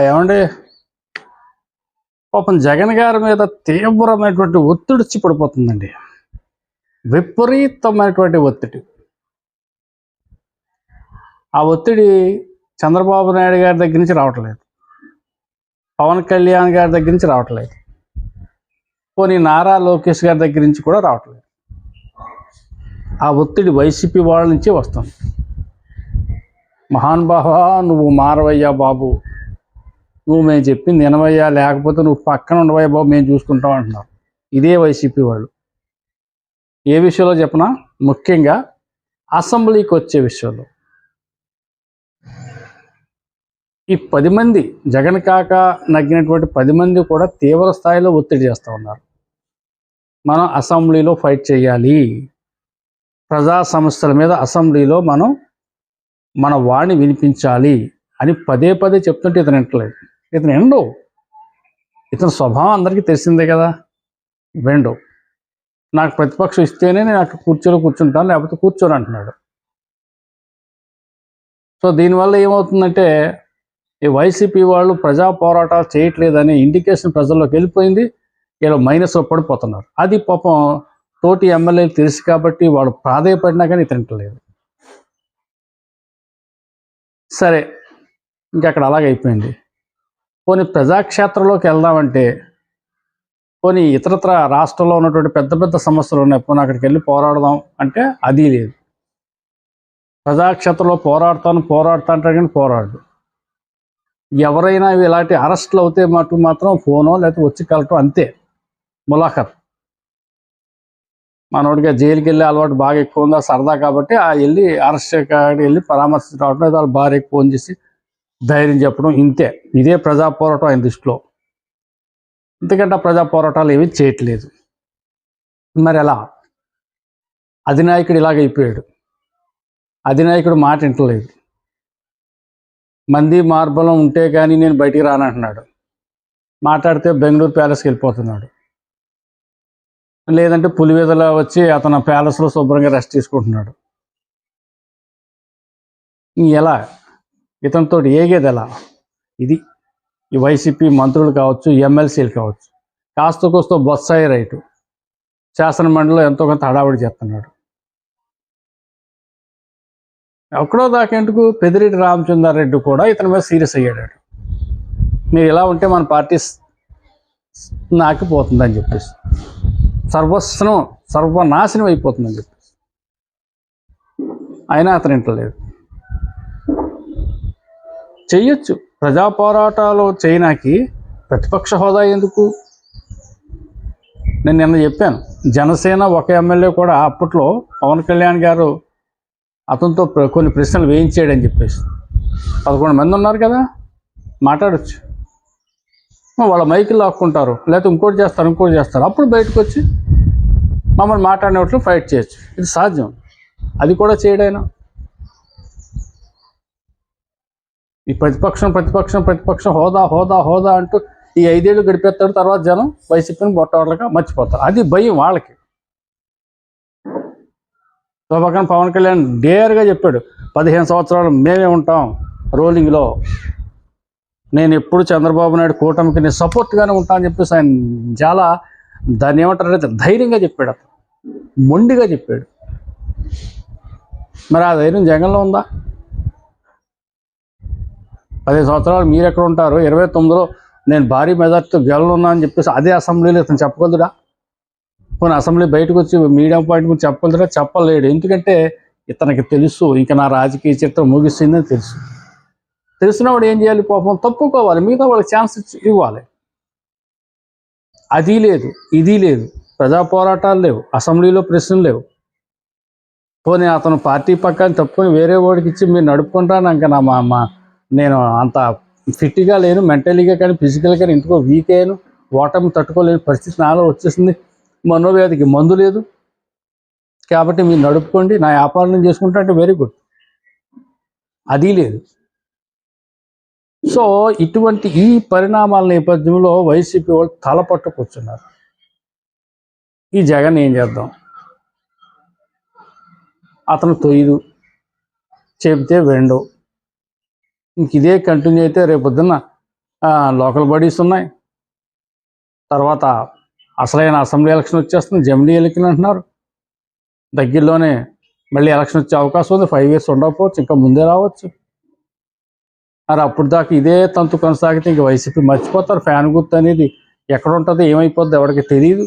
ఏమండి? పాపం జగన్ గారి మీద తీవ్రమైనటువంటి ఒత్తిడి వచ్చి పడిపోతుందండి. విపరీతమైనటువంటి ఒత్తిడి. ఆ ఒత్తిడి చంద్రబాబు నాయుడు గారి దగ్గర నుంచి రావట్లేదు. పవన్ కళ్యాణ్ గారి దగ్గర నుంచి రావట్లేదు. పోనీ నారా లోకేష్ గారి దగ్గర నుంచి కూడా రావట్లేదు. ఆ ఒత్తిడి వైసీపీ వాళ్ళ నుంచే వస్తుంది. మహానుభావ నువ్వు మారవయ్యా బాబు. నువ్వు మేము చెప్పింది వినవయ్యా లేకపోతే నువ్వు పక్కన ఉండవయ్యా బాబు మేము చూసుకుంటాం అంటున్నారు ఇదే వైసీపీ వాళ్ళు. ఏ విషయంలో చెప్పినా? ముఖ్యంగా అసెంబ్లీకి వచ్చే విషయంలో. ఈ పది మంది జగన్ కాక నగ్గినటువంటి పది మంది కూడా తీవ్ర స్థాయిలో ఒత్తిడి చేస్తూ ఉన్నారు. మనం అసెంబ్లీలో ఫైట్ చేయాలి. ప్రజా సమస్యల మీద అసెంబ్లీలో మనం మన వాణి వినిపించాలి అని పదే పదే చెప్తుంటే ఇతను వింటలేదు ఇతను ఎండు. ఇతని స్వభావం అందరికీ తెలిసిందే కదా. వెండు. నాకు ప్రతిపక్షం ఇస్తేనే నేను అక్కడ కూర్చోలో కూర్చుంటాను లేకపోతే కూర్చోను అంటున్నాడు. సో దీనివల్ల ఏమవుతుందంటే ఈ వైసీపీ వాళ్ళు ప్రజా పోరాటాలు చేయట్లేదని ఇండికేషన్ ప్రజల్లోకి వెళ్ళిపోయింది. ఇలా మైనస్లో పడిపోతున్నారు. అది పాపం తోటి ఎమ్మెల్యేలు తెలుసు కాబట్టి వాడు ప్రాధాయపడినా కానీ తింటలేదు సరే ఇంకా అక్కడ అలాగ అయిపోయింది పోనీ ప్రజాక్షేత్రంలోకి వెళ్దామంటే పోనీ ఇతరత్ర రాష్ట్రంలో ఉన్నటువంటి పెద్ద పెద్ద సమస్యలు ఉన్నాయి పోనీ అక్కడికి వెళ్ళి పోరాడదాం అంటే అది లేదు. ప్రజాక్షేత్రంలో పోరాడతాను పోరాడుతా అంటే కానీ పోరాడు. ఎవరైనా ఇలాంటి అరెస్టులు అవుతే మటు మాత్రం ఫోనో లేకపోతే వచ్చి కలటం అంతే ములాఖత్. మనోడిగా జైలుకి వెళ్ళి అలవాటు బాగా ఎక్కువ ఉందా? సరదా కాబట్టి ఆ వెళ్ళి అరెస్ట్ కాడికి వెళ్ళి పరామర్శించడం లేదా వాళ్ళ భార్యకి ఫోన్ చేసి ధైర్యం చెప్పడం ఇంతే. ఇదే ప్రజా పోరాటం ఆయన దృష్టిలో. ఎందుకంటే ఆ ప్రజా పోరాటాలు ఏమీ చేయట్లేదు. మరి ఎలా? అధినాయకుడు ఇలాగ అయిపోయాడు. అధినాయకుడు మాట వింటలేదు. మంది మార్బలం ఉంటే కానీ నేను బయటికి రానంటున్నాడు మాట్లాడితే బెంగళూరు ప్యాలెస్కి వెళ్ళిపోతున్నాడు. లేదంటే పులివెదల వచ్చి అతను ప్యాలెస్లో శుభ్రంగా రెస్ట్ తీసుకుంటున్నాడు. ఎలా? ఇతనితో ఏగేది ఎలా ఇది ఈ వైసీపీ మంత్రులు కావచ్చు ఎమ్మెల్సీలు కావచ్చు. కాస్త కోస్త బొత్సాయి రైటు. శాసనమండలిలో ఎంతో కొంత హడావుడి చేస్తున్నాడు. ఎక్కడో దాకెందుకు పెదిరెడ్డి రామచంద్రారెడ్డి కూడా ఇతని మీద సీరియస్ అయ్యాడు మీరు ఇలా ఉంటే మన పార్టీ నాకిపోతుందని చెప్పేసి. సర్వస్వం సర్వనాశనం అయిపోతుందని చెప్పేసి. అయినా అతను ఇంటలేదు చేయొచ్చు. ప్రజా పోరాటాలు చైనాకి ప్రతిపక్ష హోదా ఎందుకు? నేను నిన్న చెప్పాను. జనసేన ఒక ఎమ్మెల్యే కూడా అప్పట్లో పవన్ కళ్యాణ్ గారు అతనితో ప్ర- కొన్ని ప్రశ్నలు వేయించాడని చెప్పేసి. పదకొండు మంది ఉన్నారు కదా? మాట్లాడచ్చు. వాళ్ళ మైకులు లాక్కుంటారు. లేకపోతే ఇంకోటి చేస్తారు ఇంకోటి చేస్తారు. అప్పుడు బయటకు వచ్చి మమ్మల్ని మాట్లాడినట్లు ఫైట్ చేయొచ్చు. ఇది సాధ్యం. అది కూడా చేయడైనా? ఈ ప్రతిపక్షం ప్రతిపక్షం ప్రతిపక్షం హోదా హోదా హోదా అంటూ ఈ ఐదేళ్ళు గడిపేస్తాడు. తర్వాత జనం వైసీపీని బొట్టవాళ్ళగా మర్చిపోతారు. అది భయం వాళ్ళకి. సో పక్కన పవన్ కళ్యాణ్ డేర్గా చెప్పాడు పదిహేను సంవత్సరాలు మేమే ఉంటాం రోలింగ్లో. నేను ఎప్పుడు చంద్రబాబు నాయుడు కూటమికి నేను సపోర్ట్గానే ఉంటానని చెప్పేసి ఆయన చాలా దాన్ని ఏమంటారంటే ధైర్యంగా చెప్పాడు అతను. మొండిగా చెప్పాడు. మరి ఆ ధైర్యం జగన్లో ఉందా? పదిహేను సంవత్సరాలు మీరు ఎక్కడ ఉంటారు? ఇరవై తొమ్మిదిలో నేను భారీ మెజార్టీతో గెలనున్నా అని చెప్పేసి అదే అసెంబ్లీలో ఇతను చెప్పగలదురా పోనీ అసెంబ్లీ బయటకు వచ్చి మీడియా పాయింట్ గురించి చెప్పగలరా చెప్పలేడు. ఎందుకంటే ఇతనికి తెలుసు. ఇంకా నా రాజకీయ చరిత్ర ముగిసిందని తెలుసు. తెలిసిన వాడు ఏం చేయాలి? పాపం తప్పుకోవాలి. మిగతా వాళ్ళకి ఛాన్స్ ఇవ్వాలి. అది లేదు. ఇది లేదు. ప్రజా పోరాటాలు లేవు. అసెంబ్లీలో ప్రశ్నలు లేవు. పోనీ అతను పార్టీ పక్కన తప్పుకొని వేరే వాడికి ఇచ్చి మీరు నడుపుకుంటాను? ఇంకా నా మా నేను అంత ఫిట్గా లేను మెంటలీగా కానీ ఫిజికల్గా కానీ ఇంటికో వీక్ అయ్యాను. ఓటమి తట్టుకోలేని పరిస్థితి నాలో వచ్చేసింది. మనోవ్యాధికి మందు లేదు. కాబట్టి మీరు నడుపుకోండి. నా వ్యాపారం చేసుకుంటా అంటే వెరీ గుడ్ అది లేదు. సో ఇటువంటి ఈ పరిణామాల నేపథ్యంలో వైసీపీ వాళ్ళు తల పట్టుకొచ్చున్నారు ఈ జగన్ ఏం చేద్దాం? అతను తొయ్యదు. చెబితే వెండు ఇంక ఇదే కంటిన్యూ అయితే రేపొద్దున్న లోకల్ బాడీస్ ఉన్నాయి. తర్వాత అసలైన అసెంబ్లీ ఎలక్షన్ వచ్చేస్తుంది జమినీ ఎలక్షన్ అంటున్నారు. దగ్గరలోనే మళ్ళీ ఎలక్షన్ వచ్చే అవకాశం ఉంది ఫైవ్ ఇయర్స్ ఉండకపోవచ్చు ఇంకా ముందే రావచ్చు. మరి అప్పుడు దాకా ఇదే తంతు కొనసాగితే ఇంక వైసీపీ మర్చిపోతారు ఫ్యాన్ గుర్తు అనేది ఎక్కడ ఉంటుంది ఏమైపోద్ది ఎవరికి తెలియదు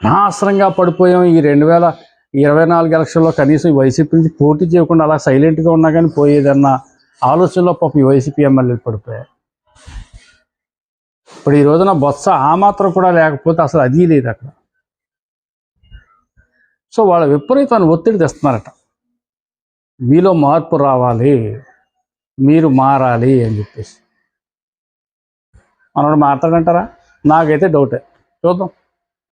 అనవసరంగా పడిపోయాం ఈ రెండు వేల ఇరవై నాలుగు ఎలక్షన్లో కనీసం వైసీపీ నుంచి పోటీ చేయకుండా అలా సైలెంట్గా ఉన్నా కానీ పోయేదన్న ఆలోచనలో పాపం ఈ వైసీపీ ఎమ్మెల్యేలు పడిపోయాయి ఇప్పుడు ఈ రోజున బొత్స ఆ మాత్రం కూడా లేకపోతే అసలు అది లేదు అక్కడ. సో వాళ్ళ విపరీతమైన ఒత్తిడి తెస్తున్నారట. మీలో మార్పు రావాలి మీరు మారాలి అని చెప్పేసి. మనోడు మాట్లాడంటారా? నాకైతే డౌటే. చూద్దాం.